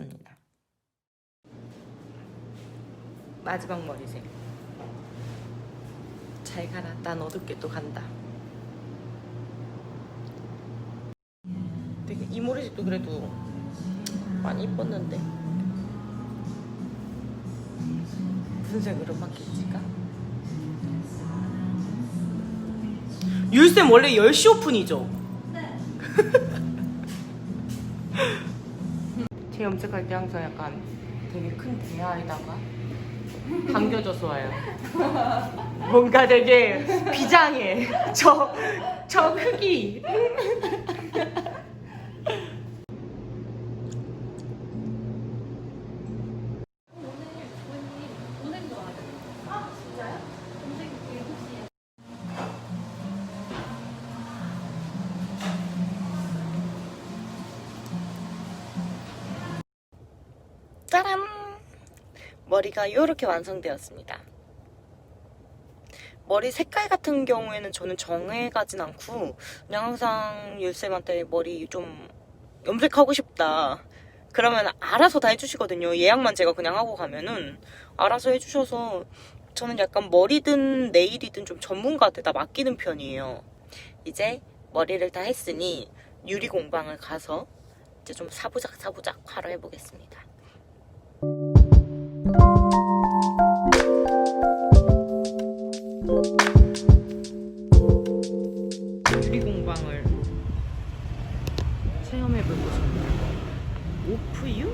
켰습니다. 마지막 머리색. 잘 가라. 난 어둡게 또 간다. 되게 이 머리색도 그래도 많이 이뻤는데 무슨 색으로 바뀔지가? 율쌤 원래 10시 오픈이죠? 제 염색할 때 항상 약간 되게 큰 대야에다가 당겨져서 와요. 뭔가 되게 비장해. 저, 저 크기. 짜란! 머리가 이렇게 완성되었습니다. 머리 색깔 같은 경우에는 저는 정해가진 않고 그냥 항상 율쌤한테 머리 좀 염색하고 싶다. 그러면 알아서 다 해주시거든요. 예약만 제가 그냥 하고 가면은 알아서 해주셔서 저는 약간 머리든 네일이든 좀 전문가한테 다 맡기는 편이에요. 이제 머리를 다 했으니 유리 공방을 가서 이제 좀 사부작 사부작 화로 해보겠습니다. 유리 공방을 체험해 볼 곳입니다. 오프유?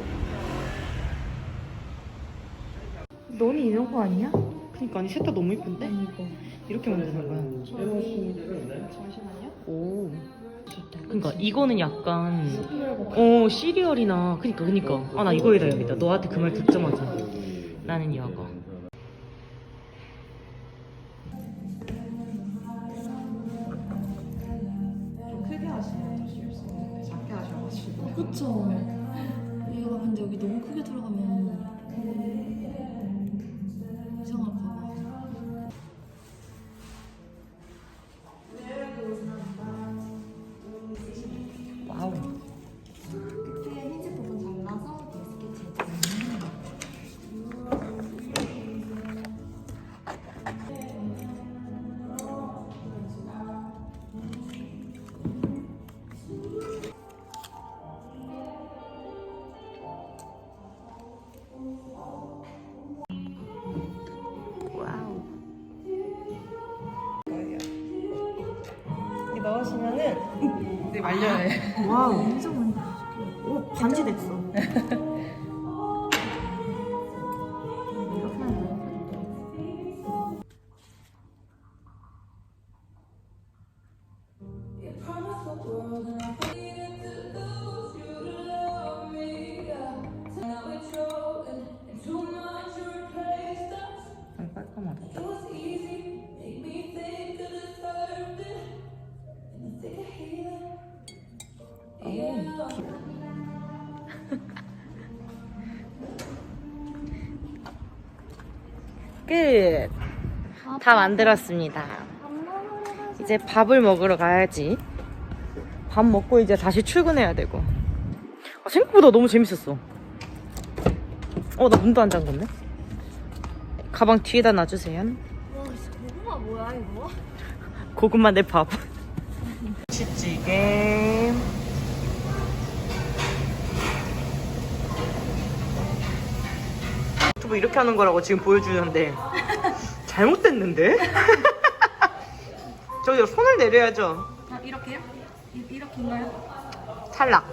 너는 이런 거 아니야? 그니까 아니 셋 다 너무 이쁜데? 이거. 이렇게 만드는 거야. 잠시만요. 오. 그니까 이거는 약간 어 시리얼이나 그니까 그니까 아 나 이거 해야겠다. 너한테 그 말 듣자마자 나는 이거. 그쵸. 얘가 근데 여기 너무 크게 넣으시면은 네, 말려야 해. 와우. 엄청 많이 오 반지 됐어. 끝. 다 만들었습니다. 이제 밥을 먹으러 가야지. 밥 먹고 이제 다시 출근해야 되고. 아, 생각보다 너무 재밌었어. 어, 나 문도 안 잠궜네. 가방 뒤에다 놔주세요. 와, 진짜 고구마 뭐야 이거? 고구마 내 밥. 치찌개. 유튜브 이렇게 하는 거라고 지금 보여주는데 잘못됐는데? 저기 손을 내려야죠. 아 이렇게요? 이, 이렇게인가요? 탈락.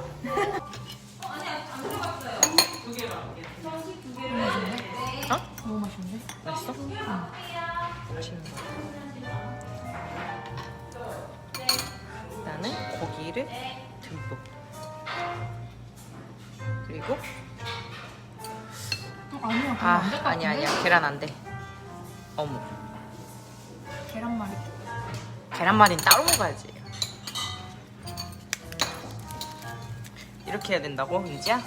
어? 너무 맛있는데? 맛있어? 맛있는 거. 나는 고기를 듬뿍. 그리고 어, 아니야. 아 아니야? 아니야 계란 안 돼. 어묵. 계란말이. 계란말이는 따로 먹어야지. 이렇게 해야 된다고 은지야?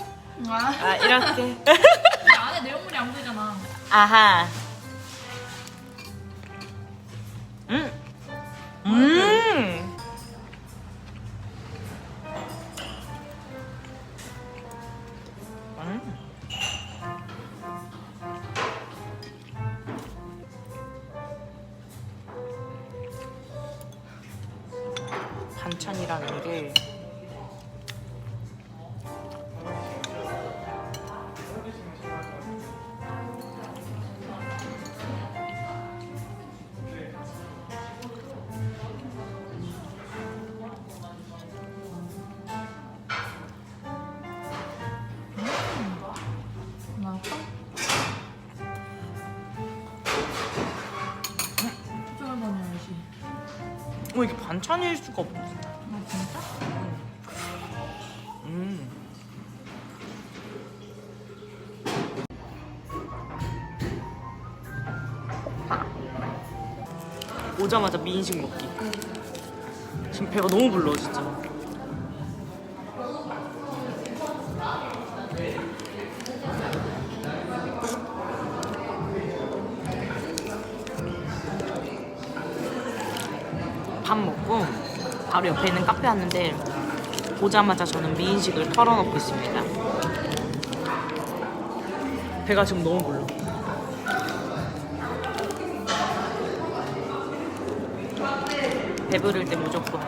아, 아 이렇게. 안에 내용물이 안 보이잖아. 아하. 음. 음. 반찬이라는 게 나왔어? 초점을 다녀야지. 어, 이게 반찬일 수가 없어. 아 진짜? 음. 오자마자 미인식 먹기. 지금 배가 너무 불러 진짜. 밥 먹고 바로 옆에 있는 카페 왔는데 보자마자 저는 미인식을 털어놓고 있습니다. 배가 지금 너무 불러. 배부를 때 무조건